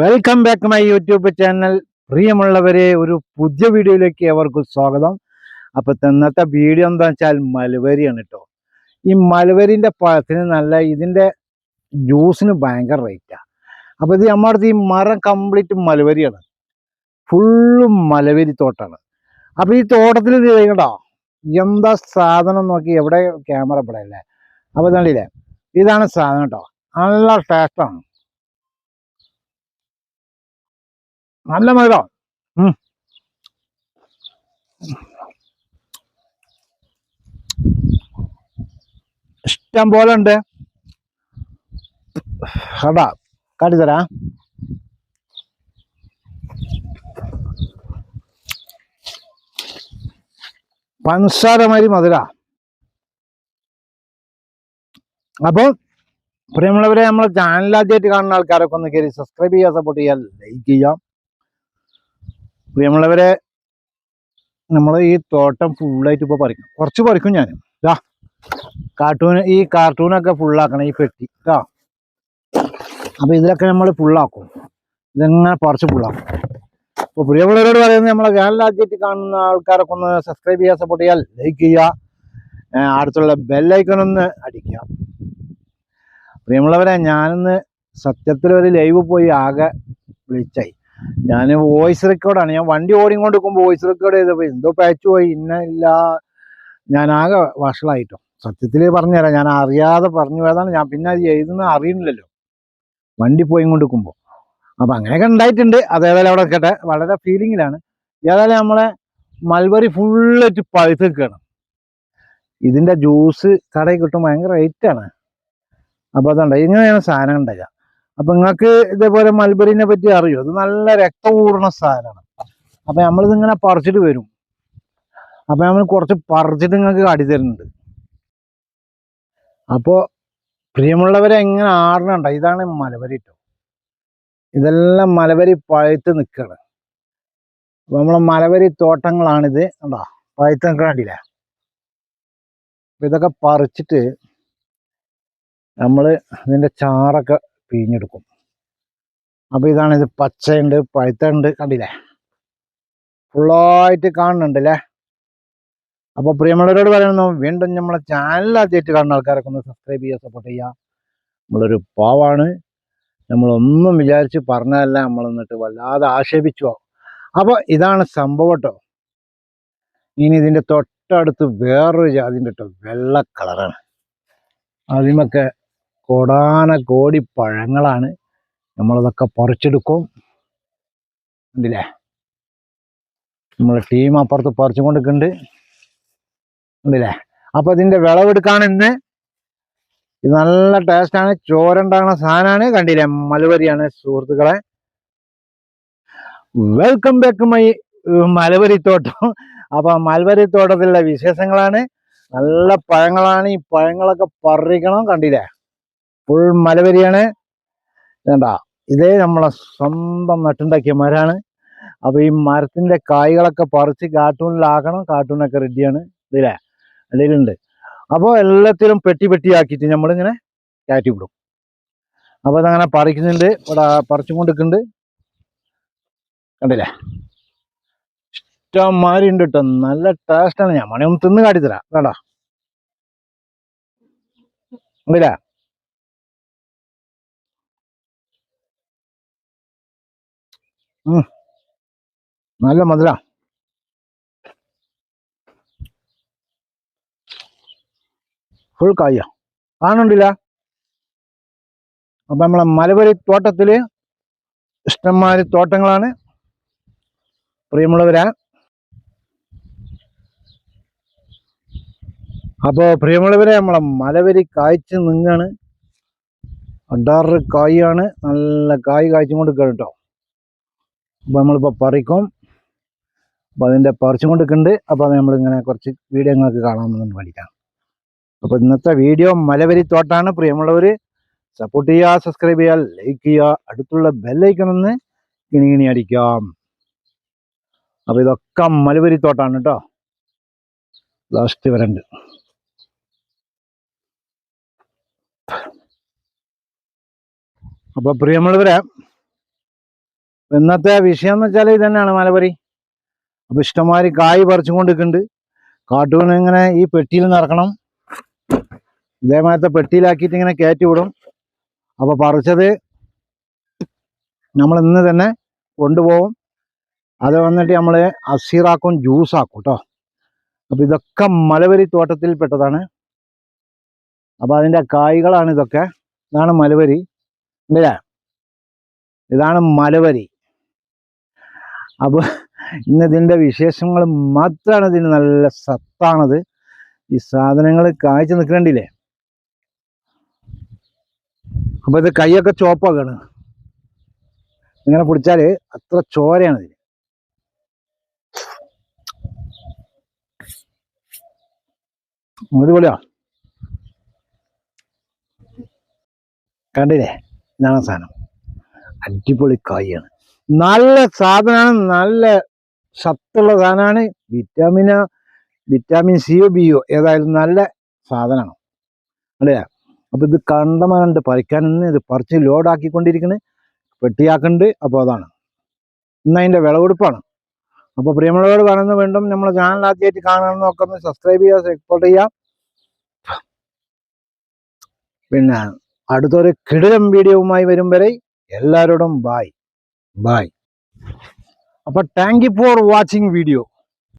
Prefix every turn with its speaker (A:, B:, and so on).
A: Welcome back my YouTube channel പ്രിയമുള്ളവരെ ഒരു പുതിയ വീഡിയോയിലേക്ക് അവർക്ക് സ്വാഗതം. അപ്പൊ ഇന്നത്തെ വീഡിയോ എന്താ വെച്ചാൽ മലവരിയാണ് കേട്ടോ ഈ മലവരിന്റെ പഴത്തിന് നല്ല ഇതിന്റെ ജ്യൂസിന് ഭയങ്കര റേറ്റാ അപ്പൊ ഇത് നമ്മുടെ ഈ മരം കംപ്ലീറ്റ് മലവരിയാണ് ഫുള്ളും മലവരി തോട്ടാണ്. അപ്പൊ ഈ തോട്ടത്തിൽ കേട്ടോ എന്താ സാധനം നോക്കി എവിടെ ക്യാമറ ഇവിടെ അല്ലേ അപ്പൊ കണ്ടില്ലേ? ഇതാണ് സാധനം കേട്ടോ നല്ല ടേസ്റ്റാണ് നല്ല മധുരം ഇഷ്ടം പോലെ ഉണ്ട്. കടാ കാട്ടിത്തരാ പഞ്ചസാര മാതിരി മധുര. അപ്പോൾ പ്രിയമുള്ളവരെ നമ്മളെ ചാനലാദ്യമായിട്ട് കാണുന്ന ആൾക്കാരൊക്കെ ഒന്ന് കയറി സബ്സ്ക്രൈബ് ചെയ്യുക സപ്പോർട്ട് ചെയ്യുക ലൈക്ക് ചെയ്യുക. പ്രിയമുള്ളവരെ നമ്മൾ ഈ തോട്ടം ഫുള്ളായിട്ട് ഇപ്പോൾ പറിക്കും. കുറച്ച് പറിക്കും ഞാൻ ഇതാ കാർട്ടൂൺ ഈ കാർട്ടൂണൊക്കെ ഫുള്ളാക്കണം ഈ പെട്ടി. കേട്ടോ അപ്പോൾ ഇതിലൊക്കെ നമ്മൾ ഫുള്ളാക്കും ഇതെങ്ങനെ പറിച്ച് ഫുള്ളാക്കും അപ്പോൾ പ്രിയമുള്ളവരോട് പറയുന്നത് നമ്മളെ ചാനൽ ആദ്യമായിട്ട് കാണുന്ന ആൾക്കാരൊക്കെ ഒന്ന് സബ്സ്ക്രൈബ് ചെയ്യുക സപ്പോർട്ട് ചെയ്യുക ലൈക്ക് ചെയ്യുക. അടുത്തുള്ള ബെല്ലൈക്കൺ ഒന്ന് അടിക്കുക. പ്രിയമുള്ളവരെ ഞാനിന്ന് സത്യത്തിൽ ഒരു ലൈവ് പോയി ആകെ വിളിച്ചായി. ഞാൻ വോയിസ് റെക്കോർഡാണ് ഞാൻ വണ്ടി ഓടിക്കൊണ്ടിരിക്കുമ്പോൾ വോയിസ് റെക്കോർഡ് ചെയ്തപ്പോൾ എന്തോ പാച്ച് പോയി. ഇന്ന ഇല്ല. ഞാൻ ആകെ വഷളായിട്ടോ സത്യത്തിൽ പറഞ്ഞുതരാം. ഞാൻ അറിയാതെ പറഞ്ഞു പോയതാണ്. ഞാൻ പിന്നെ അത് എഴുതുന്ന അറിയുന്നില്ലല്ലോ. വണ്ടി പോയി കൊണ്ട് നിൽക്കുമ്പോൾ അപ്പം അങ്ങനെയൊക്കെ ഉണ്ടായിട്ടുണ്ട്. അതേതായാലും അവിടെ നിൽക്കട്ടെ. വളരെ ഫീലിങ്ങിലാണ് ഏതായാലും നമ്മളെ മൽബറി ഫുള്ളായിട്ട് പഴുത്ത് നിൽക്കുകയാണ്. ഇതിന്റെ ജ്യൂസ് കടയിൽ കിട്ടും ഭയങ്കര റേറ്റാണ് അപ്പോൾ അതുണ്ടായി ഇങ്ങനെയാണ് സാധനം ഉണ്ടാകുക. അപ്പൊ നിങ്ങൾക്ക് ഇതേപോലെ മൽബറിനെ പറ്റി അറിയോ? അത് നല്ല രക്തപൂർണ സാധനമാണ്. അപ്പൊ നമ്മളിത് ഇങ്ങനെ പറിച്ചിട്ട് വരും. അപ്പൊ നമ്മൾ കുറച്ച് പറിച്ചിട്ട് നിങ്ങൾക്ക് തരുന്നുണ്ട്. അപ്പോ പ്രിയമുള്ളവരെ എങ്ങനെ ആടണണ്ട ഇതാണ് മലബരി ട്ടോ. ഇതെല്ലാം മലബരി പഴുത്ത് നിൽക്കുകയാണ് നമ്മളെ മലബരി തോട്ടങ്ങളാണിത് കണ്ടോ? പഴുത്ത് നിൽക്കണ കണ്ടില്ലേ? ഇതൊക്കെ പറിച്ചിട്ട് നമ്മൾ ഇതിന്റെ ചാറൊക്കെ പിഴിഞ്ഞെടുക്കും. അപ്പോൾ ഇതാണ് ഇത് പച്ചയുണ്ട് പഴുത്തുണ്ട് കണ്ടില്ലേ? ഫുള്ളായിട്ട് കാണുന്നുണ്ട് അല്ലേ അപ്പോൾ പ്രിയമുള്ളവരോട് പറയുന്നു വീണ്ടും നമ്മളെ ചാനൽ ആദ്യമായിട്ട് കാണുന്ന ആൾക്കാരൊക്കെ ഒന്ന് സബ്സ്ക്രൈബ് ചെയ്യുക സപ്പോർട്ട് ചെയ്യുക. നമ്മളൊരു പാവാണ്. നമ്മളൊന്നും വിചാരിച്ച് പറഞ്ഞതല്ല നമ്മൾ എന്നിട്ട് വല്ലാതെ ആക്ഷേപിച്ചു അപ്പോൾ ഇതാണ് സംഭവം കേട്ടോ. ഇനി ഇതിന്റെ തൊട്ടടുത്ത് വേറൊരു ജാതിന്റെ കേട്ടോ വെള്ള കളറാണ്. അതിമൊക്കെ കോടാന കോടി പഴങ്ങളാണ്. നമ്മളതൊക്കെ പറിച്ചെടുക്കും. കണ്ടില്ലേ? നമ്മളെ ടീം അപ്പുറത്ത് പറിച്ചു കൊണ്ടിരിക്കുന്നുണ്ട് കണ്ടില്ലേ? അപ്പൊ ഇതിന്റെ വിളവെടുക്കാണ് ഇന്ന്. ഇത് നല്ല ടേസ്റ്റാണ് ചോരണ്ടാകുന്ന സാധനമാണ് കണ്ടില്ലേ? മലവരിയാണ് സുഹൃത്തുക്കളെ. വെൽക്കം ബാക്ക് മൈ മലവരി തോട്ടം. അപ്പൊ മലവരി തോട്ടത്തിലുള്ള വിശേഷങ്ങളാണ്. നല്ല പഴങ്ങളാണ്. ഈ പഴങ്ങളൊക്കെ പറിക്കണം. കണ്ടില്ലേ? ഫുൾ മലവരിയാണ് വേണ്ട ഇതേ നമ്മളെ സ്വന്തം നട്ടുണ്ടാക്കിയ മരമാണ് അപ്പൊ ഈ മരത്തിന്റെ കായ്കളൊക്കെ പറിച്ച് കാർട്ടൂണിലാക്കണം കാർട്ടൂണൊക്കെ റെഡിയാണ് ഇതിലെ അതിലുണ്ട് അപ്പോൾ എല്ലാത്തിലും പെട്ടി പെട്ടി ആക്കിയിട്ട് നമ്മളിങ്ങനെ കയറ്റി വിടും അപ്പൊ അതങ്ങനെ പറിക്കുന്നുണ്ട്. ഇവിടെ പറിച്ചും കൊണ്ടിരിക്കുന്നുണ്ട്. കണ്ടില്ലേ? ഇഷ്ടംമാരി ഉണ്ട് കേട്ടോ നല്ല ടേസ്റ്റാണ് ഞാൻ മണി ഒന്ന് തിന്ന് കാട്ടിത്തരാം. വേണ്ട കണ്ടില്ലേ? നല്ല മധുര. ഫുൾ കായ. കാണുന്നില്ല അപ്പൊ നമ്മളെ മലബരി തോട്ടത്തിൽ ഇഷ്ടംമാതിരി തോട്ടങ്ങളാണ്. പ്രിയമുള്ളവരാ. അപ്പോ പ്രിയമുള്ളവരെ നമ്മളെ മലവരി കായ്ച്ച് നിങ്ങാണ്. അഡാറ് കായാണ്. നല്ല കായ് കായ്ച്ചും കൊണ്ട് കേട്ടോ. അപ്പൊ നമ്മളിപ്പോൾ പറിക്കും. അപ്പോൾ അതിന്റെ പറിച്ചും കൊണ്ടിരിക്കുന്നുണ്ട്. അപ്പോൾ അത് നമ്മളിങ്ങനെ കുറച്ച് വീഡിയോ നിങ്ങൾക്ക് കാണാമെന്ന് വേണ്ടിയിട്ടാണ് അപ്പോൾ ഇന്നത്തെ വീഡിയോ മലവരി തോട്ടാണ്. പ്രിയമുള്ളവർ സപ്പോർട്ട് ചെയ്യുക സബ്സ്ക്രൈബ് ചെയ്യുക ലൈക്ക് ചെയ്യുക. അടുത്തുള്ള ബെല്ലൈക്കൺ ഒന്ന് കിണി കിണി അടിക്കാം. അപ്പോൾ ഇതൊക്കെ മലവരി തോട്ടാണ് കേട്ടോ. ലാസ്റ്റ് വരണ്ട്. അപ്പോൾ പ്രിയമുള്ളവരെ ഇന്നത്തെ വിഷയം എന്ന് വെച്ചാൽ ഇത് തന്നെയാണ് മലബറി. അപ്പൊ ഇഷ്ടംമാതിരി കായ് പറിച്ചും കൊണ്ടിരിക്കുന്നുണ്ട് ഇങ്ങനെ ഈ പെട്ടിയിൽ നിറക്കണം ഇതേമാരത്തെ പെട്ടിയിലാക്കിയിട്ട് ഇങ്ങനെ കയറ്റി വിടും അപ്പൊ പറിച്ചത് നമ്മൾ ഇന്ന് തന്നെ കൊണ്ടുപോകും. അത് വന്നിട്ട് നമ്മൾ അസീറാക്കും ജ്യൂസാക്കും കേട്ടോ അപ്പൊ ഇതൊക്കെ മലവരി തോട്ടത്തിൽ പെട്ടതാണ് അപ്പൊ അതിന്റെ കായ്കളാണ് ഇതൊക്കെ. ഇതാണ് മലവരി ഇതാണ് മലബരി അപ്പൊ ഇന്ന് ഇതിന്റെ വിശേഷങ്ങൾ മാത്രമാണ് ഇതിന് നല്ല സത്താണത്. ഈ സാധനങ്ങൾ കാഴ്ച നിൽക്കണ്ടില്ലേ അപ്പോൾ ഇത് കൈയൊക്കെ ചോപ്പാക്കാണ്. ഇങ്ങനെ പിടിച്ചാൽ അത്ര ചോരയാണ് ഇതിന് അടിപൊളിയാ. കണ്ടില്ലേ? ഇതാണ് സാധനം. അടിപൊളി കായാണ്. നല്ല സാധനമാണ് നല്ല സത്തുള്ള സാധനമാണ് വിറ്റാമിന വിറ്റാമിൻ സിയോ ബിയോ ഏതായാലും നല്ല സാധനമാണ് അല്ലേ? അപ്പൊ ഇത് കണ്ടമാനുണ്ട് പറിക്കാൻ ഇന്ന് ഇത് പറിച്ച് ലോഡാക്കിക്കൊണ്ടിരിക്കുന്നത് പെട്ടിയാക്കുന്നുണ്ട് അപ്പോൾ അതാണ്. ഇന്ന് അതിന്റെ വിളവെടുപ്പാണ് അപ്പോൾ പ്രിയമുള്ളവരോട് പറയുന്നത് വീണ്ടും നമ്മളെ ചാനൽ ആദ്യമായിട്ട് കാണണമെന്ന് നോക്കുന്ന സബ്സ്ക്രൈബ് ചെയ്യുക സപ്പോർട്ട് ചെയ്യാം പിന്നെ അടുത്തൊരു കിടിലം വീഡിയോവുമായി വരും വരെ എല്ലാവരോടും ബായ് ബായ് അപ്പൊ thank you for watching video